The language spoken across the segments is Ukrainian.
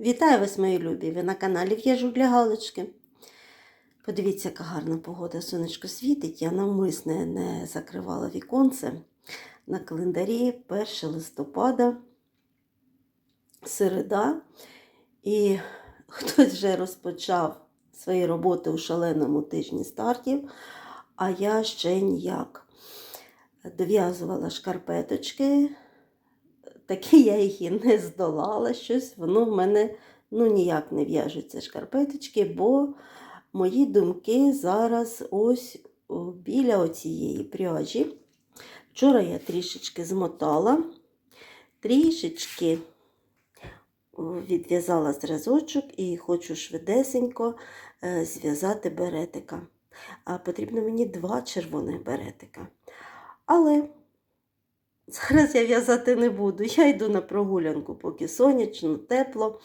Вітаю вас, мої любі! Ви на каналі В'яжу для Галочки. Подивіться, яка гарна погода, сонечко світить. Я навмисне не закривала віконце. На календарі 1 листопада, середа. І хтось вже розпочав свої роботи у шаленому тижні стартів, а я ще ніяк. Дов'язувала шкарпеточки, таки я їх і не здолала щось, воно в мене ну, ніяк не в'яжуться шкарпеточки, бо мої думки зараз ось біля оцієї пряжі. Вчора я трішечки змотала, трішечки відв'язала зразочок і хочу швидесенько е, зв'язати беретика. А потрібно мені два червоних беретика. Але Зараз я в'язати не буду. Я йду на прогулянку, поки сонячно, тепло.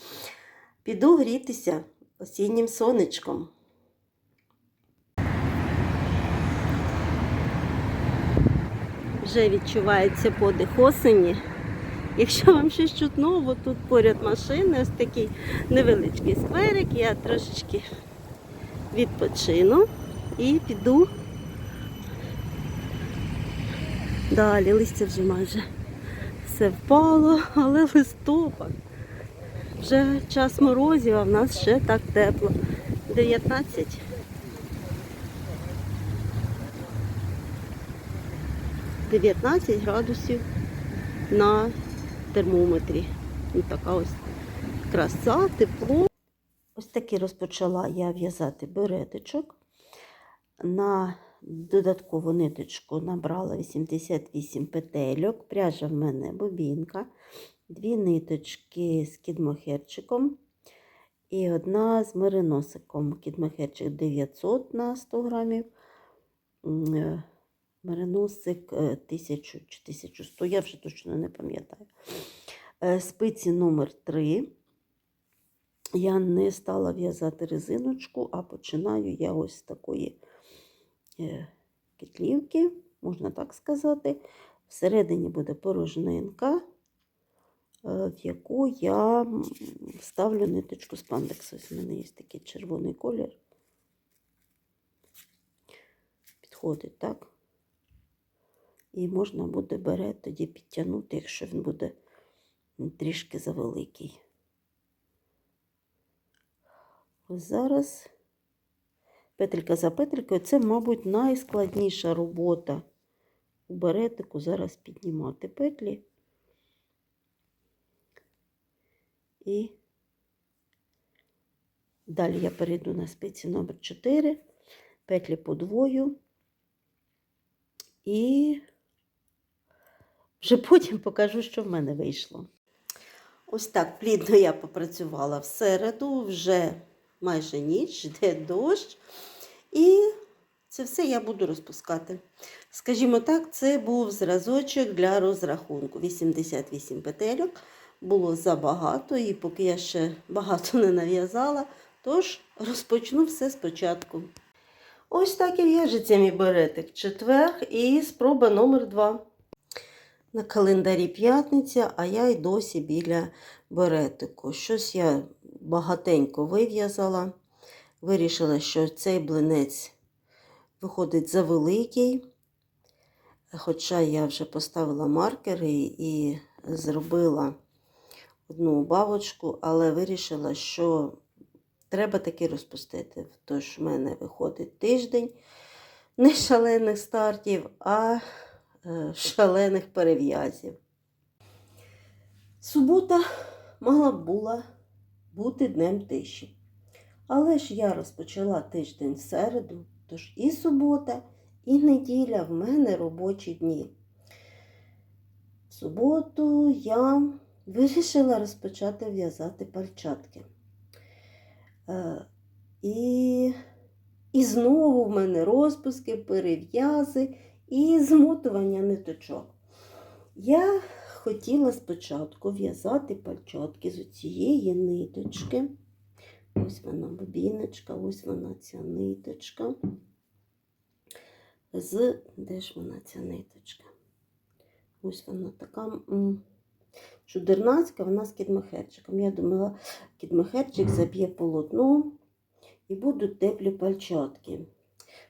Піду грітися осіннім сонечком. Вже відчувається подих осені. Якщо вам щось чутно, тут поряд машини, ось такий невеличкий скверик, я трошечки відпочину і піду Далі листя вже майже все впало, але листопад. Вже час морозів, а в нас ще так тепло. 19. Дев'ятнадцять градусів на термометрі. І така ось краса, тепло. Ось таки розпочала я в'язати береточок. На додаткову ниточку набрала 88 петельок, пряжа в мене бобінка, дві ниточки з кідмохерчиком і одна з мериносиком. Кідмохерчик 900 на 100 грамів, е, мериносик 1000 чи 1100, я вже точно не пам'ятаю. Е, Спиці номер 3 Я не стала в'язати резиночку, а починаю я ось з такої петлівки, можна так сказати. Всередині буде порожнинка, в яку я ставлю ниточку спандексу. Ось у мене є такий червоний колір. Підходить, так? І можна буде берет тоді підтягнути, якщо він буде трішки завеликий. Ось зараз петелька за петелькою. Це, мабуть, найскладніша робота у беретику. Зараз піднімати петлі. І далі я перейду на спиці номер 4, петлі подвою. І вже потім покажу, що в мене вийшло. Ось так плідно я попрацювала в середу, вже майже ніч, йде дощ. І це все я буду розпускати. Скажімо так, це був зразочок для розрахунку. 88 петельок було забагато, і поки я ще багато не нав'язала, тож розпочну все спочатку. Ось так і в'яжеться мій беретик четвер і спроба номер 2 На календарі п'ятниця, а я й досі біля беретику. Щось я багатенько вив'язала. Вирішила, що цей блинець виходить завеликий. Хоча я вже поставила маркери і зробила одну бабочку, але вирішила, що треба таки розпустити. Тож в мене виходить тиждень не шалених стартів, а е, шалених перев'язів. Субота мала б була бути днем тиші. Але ж я розпочала тиждень в середу, тож і субота, і неділя в мене робочі дні. В суботу я вирішила розпочати в'язати пальчатки. Е, і, і знову в мене розпуски, перев'язи і змотування ниточок. Я хотіла спочатку в'язати пальчатки з цієї ниточки. Ось вона бобіночка, ось вона ця ниточка. З де ж вона ця ниточка? Ось вона така Чудернацька, вона з кідмахерчиком. Я думала, кідмахерчик заб'є полотно і будуть теплі пальчатки.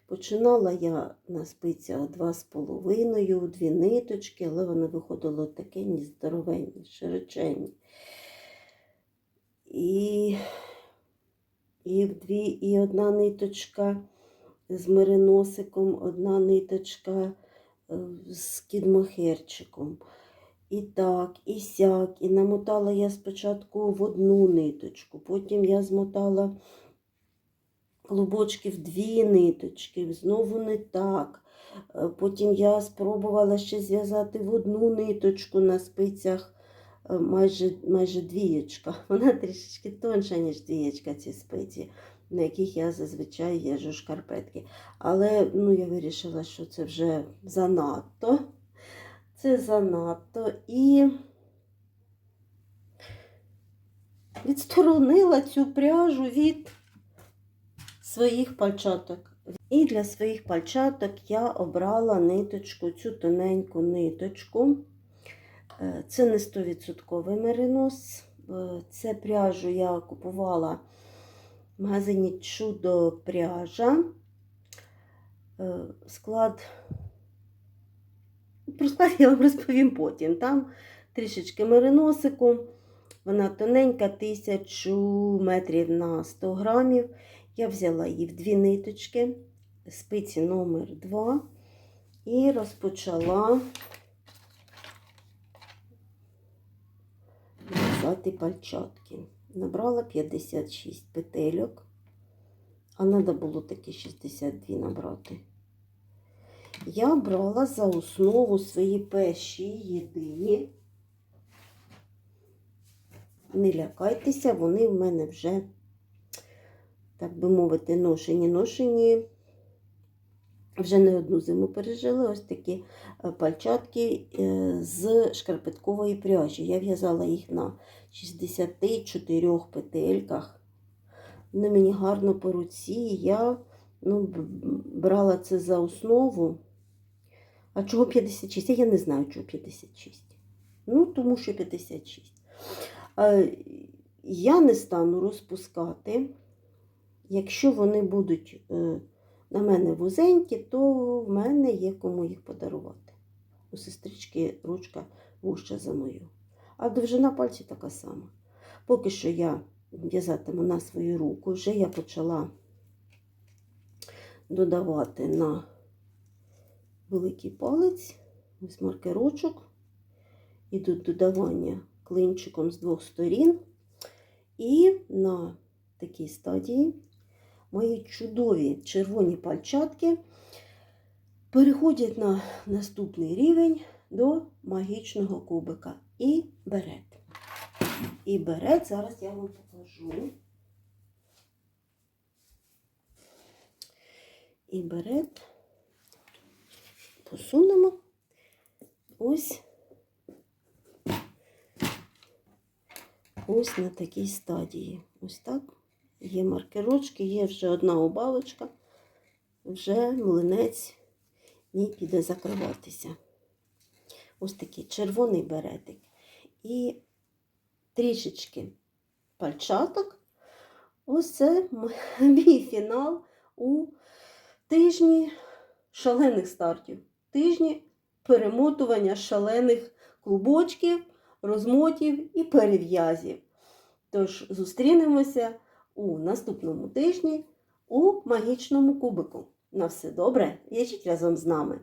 Починала я на спицях 2,5, дві ниточки, але вони виходили такі здоровенні, широченні. І, і, дві, і одна ниточка з мериносиком, одна ниточка е, з кідмахерчиком. І так, і сяк. І намотала я спочатку в одну ниточку, потім я змотала клубочки в дві ниточки, знову не так. Е, Потім я спробувала ще зв'язати в одну ниточку на спицях е, майже, майже двієчка. Вона трішечки тонша, ніж двієчка, ці спиці, на яких я зазвичай в'яжу шкарпетки. Але ну, я вирішила, що це вже занадто. Це занадто. І відсторонила цю пряжу від своїх пальчаток. І для своїх пальчаток я обрала ниточку, цю тоненьку ниточку. Е, Це не 100% меринос. Е, Це пряжу я купувала в магазині Чудо пряжа. Е, Склад. Про склад я вам розповім потім. Там трішечки мериносику. Вона тоненька, 1000 метрів на 100 грамів. Я взяла її в дві ниточки, спиці номер 2 і розпочала в'язати пальчатки. Набрала 56 петельок, а треба було таки 62 набрати. Я брала за основу свої перші єдині. Не лякайтеся, вони в мене вже так би мовити, ношені, ношені. Вже не одну зиму пережили ось такі е, пальчатки е, з шкарпеткової пряжі. Я в'язала їх на 64 петельках. Вони мені гарно по руці. Я ну, брала це за основу. А чого 56? Я не знаю, чого 56. Ну, тому що 56. Е, Я не стану розпускати. Якщо вони будуть е, на мене вузенькі, то в мене є кому їх подарувати. У сестрички ручка вужча за мою. А довжина пальці така сама. Поки що я в'язатиму на свою руку, вже я почала додавати на великий палець, ось маркерочок. Ідуть додавання клинчиком з двох сторін. І на такій стадії мої чудові червоні пальчатки переходять на наступний рівень до магічного кубика і берет. І берет, зараз я вам покажу. І берет посунемо ось ось на такій стадії. Ось так. Є маркерочки, є вже одна обалочка, вже млинець мій піде закриватися. Ось такий червоний беретик. І трішечки пальчаток. Ось це мій фінал у тижні шалених стартів. Тижні перемотування шалених клубочків, розмотів і перев'язів. Тож зустрінемося у наступному тижні у магічному кубику. На все добре, в'яжіть разом з нами!